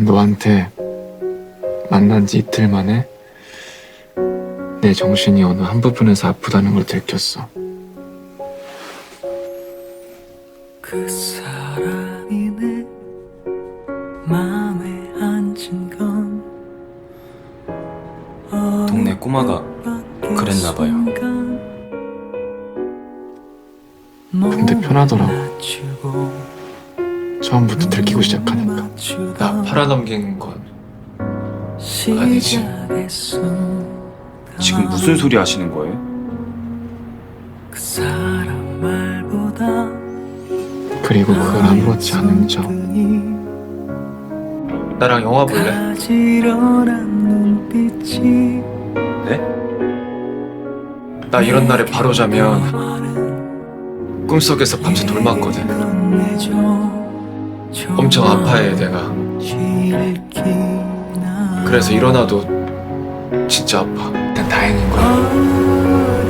난 너한테 만난 지 이틀 만에 내 정신이 어느 한 부분에서 아프다는 걸 들켰어. 그 사람이 내 마음에 앉은 건 동네 꼬마가 그랬나 봐요. 근데 편하더라고. 처음부터 들키고 시작하니까. 나 팔아넘긴 건 아니지. 지금 무슨 소리 하시는 거예요? 그 사람 말보다 그리고 그걸 아무렇지 않은 척. 나랑 영화 볼래? 네? 나 이런 날에 바로 자면 꿈속에서 밤새 돌맞거든. 엄청 아파해 내가. 그래서 일어나도 진짜 아파. 난 다행인 거야.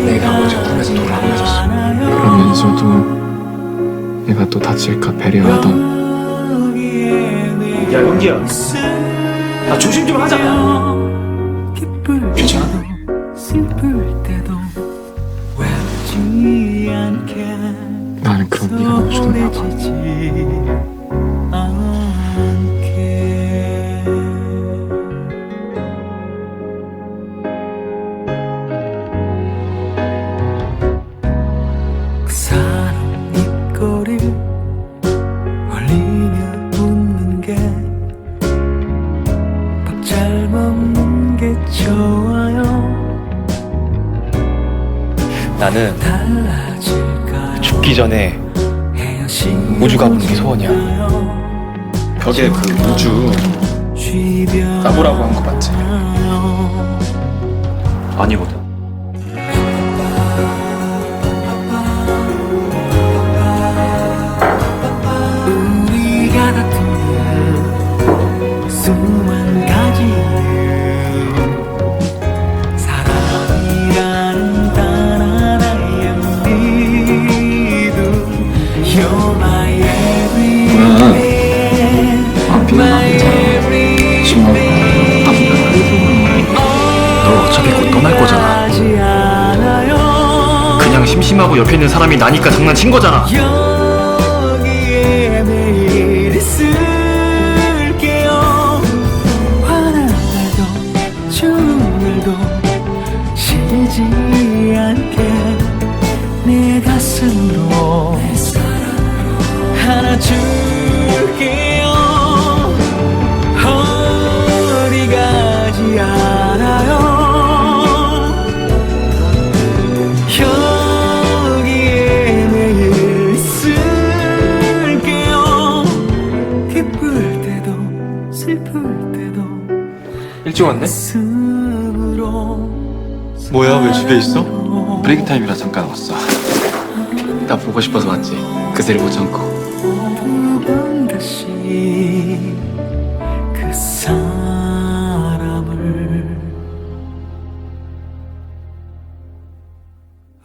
내가 어제 꿈에서 돌아보였었어. 그러면서도 내가 또 다칠까 배려하던 야 연기야 나 조심 좀 하자 괜찮아? 나는 그런 네가 너무 좋나 봐. 않게. 그 사람 입꼬리 올리며 웃는 게 밥 잘 먹는 게 좋아요? 나는 달라질까요? 죽기 전에 우주 가 보는 게 소원이야. 벽에 그 우주 까보라고 한 거 맞지? 아니거든 심심하고 옆에 있는 사람이 나니까 장난친 거잖아. 여기에 매일 일찍 왔네? 뭐야 왜 집에 있어? 브레이크 타임이라 잠깐 왔어 나 보고 싶어서 왔지 그새를 못 참고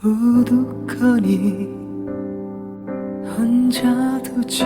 우두커니 혼자 두지